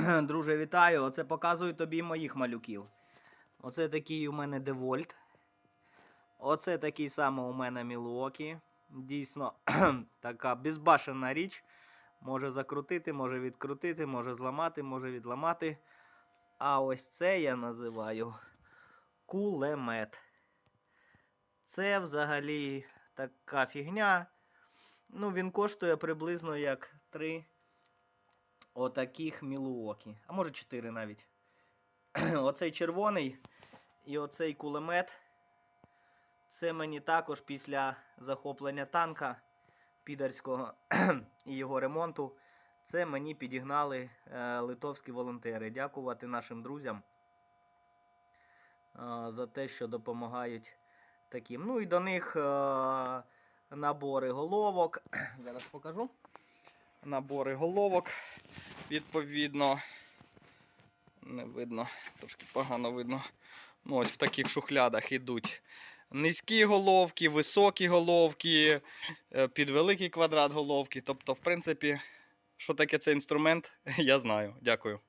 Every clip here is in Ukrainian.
Друже, вітаю. Оце показую тобі моїх малюків. Оце такий у мене Девольт. Оце такий самий у мене Мілуокі. Дійсно, така безбашена річ. Може закрутити, може відкрутити, може зламати, може відламати. А ось це я називаю кулемет. Це взагалі така фігня. Ну, він коштує приблизно як 3 отаких Мілуокі. А може 4 навіть. Оцей червоний і оцей кулемет. Це мені також після захоплення танка підарського і його ремонту. Це мені підігнали е, литовські волонтери. Дякувати нашим друзям е, за те, що допомагають таким. Ну і до них е, набори головок. Зараз покажу. Набори головок. Відповідно, не видно, трошки погано видно. Ну, ось в таких шухлядах йдуть низькі головки, високі головки, е, під великий квадрат головки. Тобто, в принципі, що таке цей інструмент, я знаю. Дякую.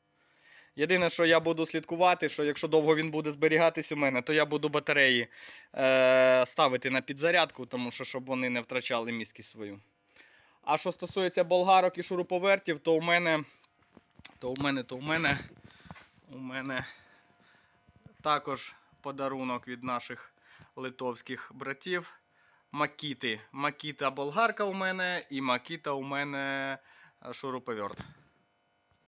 Єдине, що я буду слідкувати, що якщо довго він буде зберігатись у мене, то я буду батареї е, ставити на підзарядку, тому що щоб вони не втрачали міськість свою. А що стосується болгарок і шуруповертів, то у мене, то у мене, то у мене, у мене також подарунок від наших литовських братів. Макіти. Макіта болгарка у мене і Макіта у мене шуруповерт.